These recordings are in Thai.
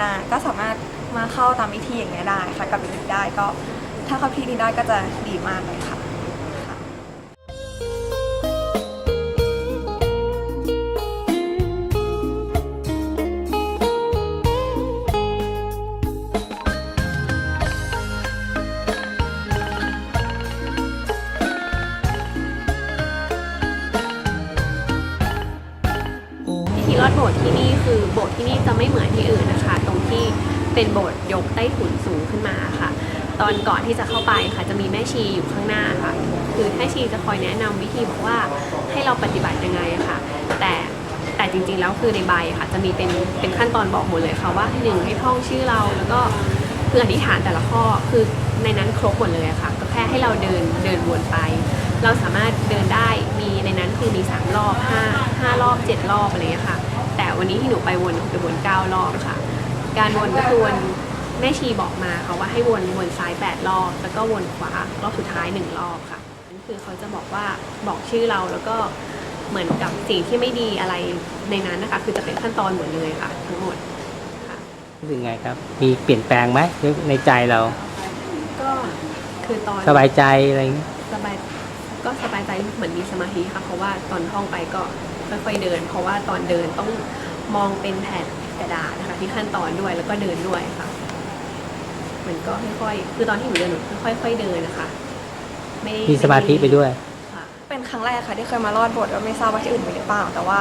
นาก็สามารถมาเข้าตามวิธีอย่างเงี้ยได้ค่ะกับวิธีได้ก็ถ้าเข้าพี่นี้ได้ก็จะดีมากเลยค่ะ โบสถ์ที่นี่คือโบสถ์ที่นี่จะไม่เหมือนที่อื่นนะคะ ตรงที่เป็นโบสถ์ยกใต้ถุนสูงขึ้นมาค่ะ ตอนก่อนที่จะเข้าไปค่ะ จะมีแม่ชีอยู่ข้างหน้าค่ะ คือแม่ชีจะคอยแนะนำวิธีบอกว่าให้เราปฏิบัติยังไงค่ะ แต่แต่จริงๆแล้วคือในใบค่ะ จะมีเป็นเป็นขั้นตอนบอกหมดเลยค่ะว่าหนึ่งให้ท่องชื่อเราแล้วก็คืออธิษฐานแต่ละข้อคือในนั้นครบหมดเลยค่ะ ก็แค่ให้เราเดินเดินวนไป เราสามารถเดินได้มีในนั้นคือมี 3 รอบ 5 5 รอบ 7 รอบอะไรอย่างเงี้ยค่ะ วันนี้ที่หนูไปวนหนูไปวน9รอบค่ะ การวนก็คือวนแม่ชีบอกมาค่ะว่าให้วนวนซ้าย8รอบ แล้วก็วนขวารอบสุดท้าย1รอบค่ะนั่นคือเขาจะบอกว่าบอกชื่อเราแล้วก็เหมือนกับสิ่งที่ไม่ดีอะไรในนั้นนะคะ คือจะเป็นขั้นตอนหมดเลยค่ะ ทั้งหมดค่ะรู้สึกไงครับ มีเปลี่ยนแปลงไหมในใจเรา ก็คือตอนสบายใจอะไรอย่างเงี้ยสบายก็สบายใจเหมือนมีสมาธิค่ะ เพราะว่าตอนท่องไปก็ค่อยๆเดิน เพราะว่าตอนเดินต้อง มองเป็นแผ่นกระดาษนะคะที่ขั้นตอนด้วยแล้วก็เดินด้วยค่ะ มันก็ค่อยๆคือตอนที่หนูเดินหนูค่อยๆเดินนะคะ ไม่ได้มีสมาธิไปด้วยค่ะเป็นครั้งแรกค่ะที่เคยมารอดโบสถ์แล้วไม่ทราบว่าที่อื่นมีหรือเปล่า แต่ว่า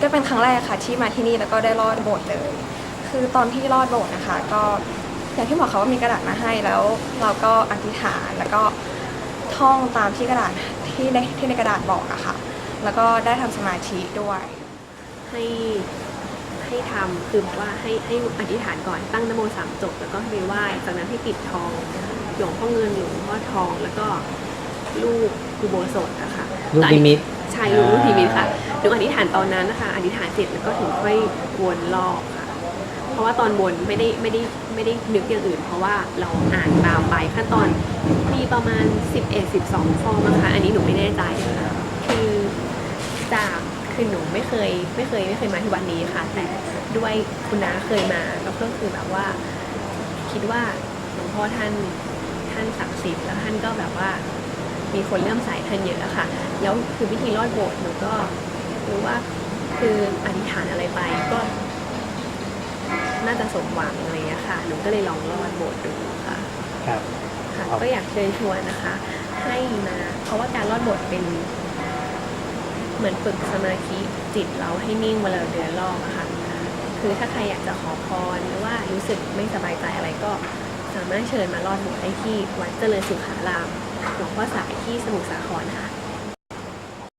ก็เป็นครั้งแรกค่ะที่มาที่นี่แล้วก็ได้รอดโบสถ์เลย คือตอนที่รอดโบสถ์นะคะ ก็อย่างที่บอกค่ะว่ามีกระดาษมาให้แล้วเราก็อธิษฐานแล้วก็ท่องตามที่กระดาษที่ในที่ในกระดาษบอกอะค่ะ แล้วก็ได้ทำสมาธิด้วย ให้ให้ทำคือบอกว่าให้ให้อธิษฐานก่อนตั้งนโมสามจบ แล้วก็ให้ไปไหว้จากนั้นให้ปิดทองหลวงพ่อเงินหลวงพ่อทองแล้วก็ลูกกุโบสถนะคะลูกนิมิตใช่ลูกลูกนิมิตค่ะหนูอธิษฐานตอนนั้นนะคะอธิษฐานเสร็จแล้วก็ถึงค่อยวนรอบค่ะ เพราะว่าตอนวนไม่ได้ไม่ได้ไม่ได้นึกอย่างอื่น เพราะว่าเราอ่านตามไปขั้นตอนมีประมาณ 11 12ข้อมั้งคะอันนี้หนูไม่แน่ใจค่ะคือจาก คือหนูไม่เคยไม่เคยไม่เคยมาที่วัดนี้ค่ะ แต่ด้วยคุณน้าเคยมาแล้วก็คือแบบว่า คิดว่าหลวงพ่อท่านท่านศักดิ์สิทธิ์แล้วท่านก็แบบว่า มีคนเริ่อมสายท่านเยอะค่ะ แล้วคือวิธีรอดโบสถ์หนูก็รู้ว่าคืออธิษฐานอะไรไปก็น่าจะสมหวังอะไรอย่างเงี้ยค่ะ หนูก็เลยลองรอดโบสถ์ดูค่ะครับค่ะครับก็อยากเชิญชวนนะคะ ให้มา เพราะว่าการรอดโบสถ์เป็น เหมือนฝึกสมาธิจิตเราให้นิ่งเวลาเราเดินรอบอะค่ะคือถ้าใครอยากจะขอพรหรือว่ารู้สึกไม่สบายใจอะไรก็สามารถเชิญมารอดโบสถ์ได้ที่วัดเจริญสุขารามหลวงพ่อสายที่สมุทรสาครค่ะ